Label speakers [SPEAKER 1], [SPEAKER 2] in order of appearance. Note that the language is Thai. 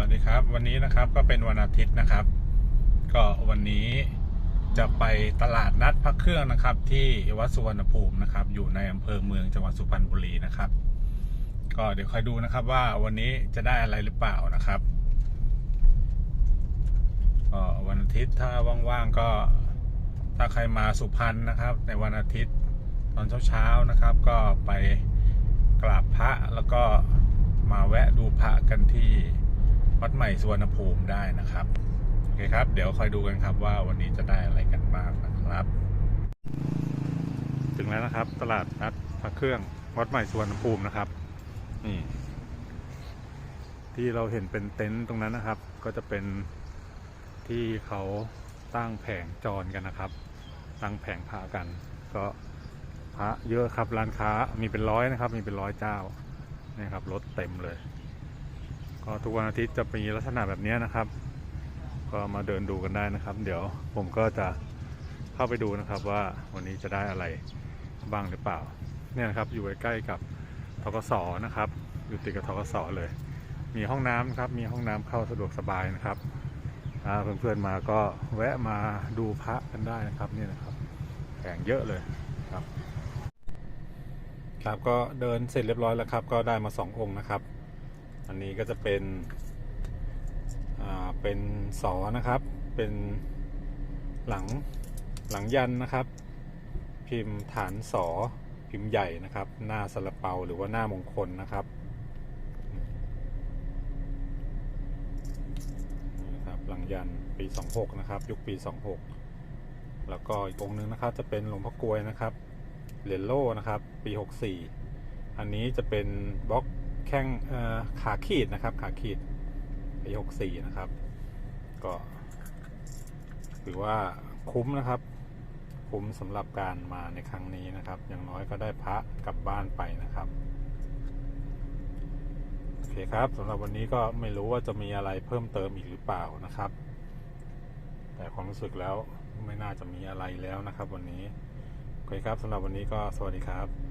[SPEAKER 1] วัสดีครับ วันนี้นะครับก็เป็นวันอาทิตย์นะครับ ก็วันนี้จะไปตลาดนัดพระเครื่องนะครับ ที่วัดสุวรรณภูมินะครับ อยู่ในอำเภอเมืองจังหวัดสุพรรณบุรีนะครับ ก็เดี๋ยวคอยดูนะครับว่าวันนี้จะได้อะไรหรือเปล่านะครับก็วันอาทิตย์ถ้าว่างๆก็ถ้าใครมาสุพรรณนะครับ ในวันอาทิตย์ตอนเช้าๆนะครับ ก็ไปกราบพระแล้วก็มาแวะดูพระกันที่ วัดใหม่สุวรรณภูมิได้นะครับ โอเคครับ เดี๋ยวคอยดูกันครับว่าวันนี้จะได้อะไรกันบ้างนะครับ ถึงแล้วนะครับ ตลาดนัดพระเครื่องวัดใหม่สุวรรณภูมินะครับนี่ที่เราเห็นเป็นเต็นท์ตรงนั้นนะครับ ก็จะเป็นที่เขาตั้งแผงจรกันนะครับ ตั้งแผงพระกัน ก็พระเยอะครับร้านค้ามีเป็นร้อยนะครับ มีเป็นร้อยเจ้านี่ครับรถเต็มเลย ก็ทุกวันอาทิตย์จะมีลักษณะแบบนี้นะครับ ก็มาเดินดูกันได้นะครับ เดี๋ยวผมก็จะเข้าไปดูนะครับว่าวันนี้จะได้อะไรบ้างหรือเปล่า เนี่ยนะครับอยู่ใกล้ๆกับทกสนะครับ อยู่ติดกับทกสเลย มีห้องน้ำครับมีห้องน้ำเข้าสะดวกสบายนะครับอ่าเพื่อนๆมาก็แวะมาดูพระกันได้นะครับนี่นะครับแผงเยอะเลยครับ ครับก็เดินเสร็จเรียบร้อยแล้วครับ ก็ได้มาสององค์นะครับ อันนี้ก็จะเป็นอ่าเป็นสอนะครับ เป็นหลังหลังยันนะครับ พิมพ์ฐานสอพิมพ์ใหญ่นะครับ หน้าสลัเปาหรือว่าหน้ามงคลนะครับนี่นะครับหลังยันปี 26 นะครับ ยุคปี 26 แล้วก็อีกองค์นึงนะครับ จะเป็นหลวงพ่อกลวยนะครับเหรียญโล่นะครับ ปี 64 อันนี้จะเป็นบล็อก แข้งขาขีดนะครับ ขาขีดปี64นะครับ ก็ถือว่าคุ้มนะครับ คุ้มสำหรับการมาในครั้งนี้นะครับ อย่างน้อยก็ได้พระกลับบ้านไปนะครับโอเคครับสำหรับวันนี้ก็ไม่รู้ว่าจะมีอะไรเพิ่มเติมอีกหรือเปล่านะครับ แต่ความรู้สึกแล้วไม่น่าจะมีอะไรแล้วนะครับ วันนี้โอเคครับสำหรับวันนี้ก็สวัสดีครับ